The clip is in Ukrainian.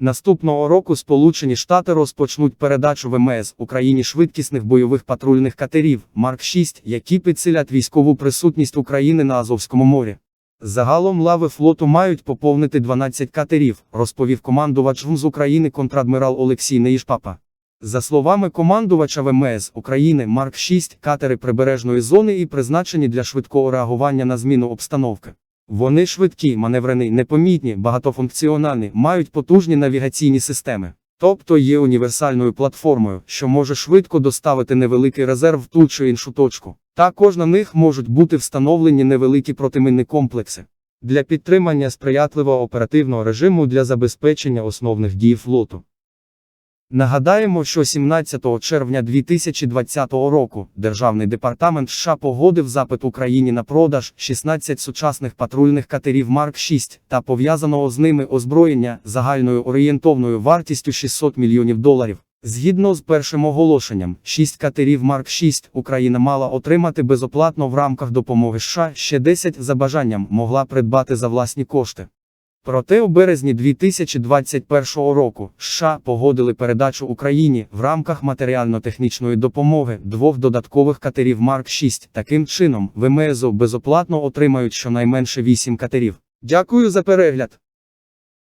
Наступного року Сполучені Штати розпочнуть передачу ВМС Україні швидкісних бойових патрульних катерів Марк 6, які підсилять військову присутність України на Азовському морі. Загалом лави флоту мають поповнити 12 катерів, розповів командувач ВМС України контрадмірал Олексій Неїшпапа. За словами командувача ВМС України Марк 6, катери прибережної зони і призначені для швидкого реагування на зміну обстановки. Вони швидкі, маневрені, непомітні, багатофункціональні, мають потужні навігаційні системи. Тобто є універсальною платформою, що може швидко доставити невеликий резерв в ту чи іншу точку. Також на них можуть бути встановлені невеликі протимінні комплекси. Для підтримання сприятливого оперативного режиму для забезпечення основних дій флоту. Нагадаємо, що 17 червня 2020 року Державний департамент США погодив запит Україні на продаж 16 сучасних патрульних катерів Марк 6 та пов'язаного з ними озброєння загальною орієнтовною вартістю 600 мільйонів доларів. Згідно з першим оголошенням, 6 катерів Марк 6 Україна мала отримати безоплатно в рамках допомоги США, ще 10 за бажанням могла придбати за власні кошти. Проте у березні 2021 року США погодили передачу Україні в рамках матеріально-технічної допомоги двох додаткових катерів Марк 6. Таким чином, ВМЗО безоплатно отримають щонайменше 8 катерів. Дякую за перегляд.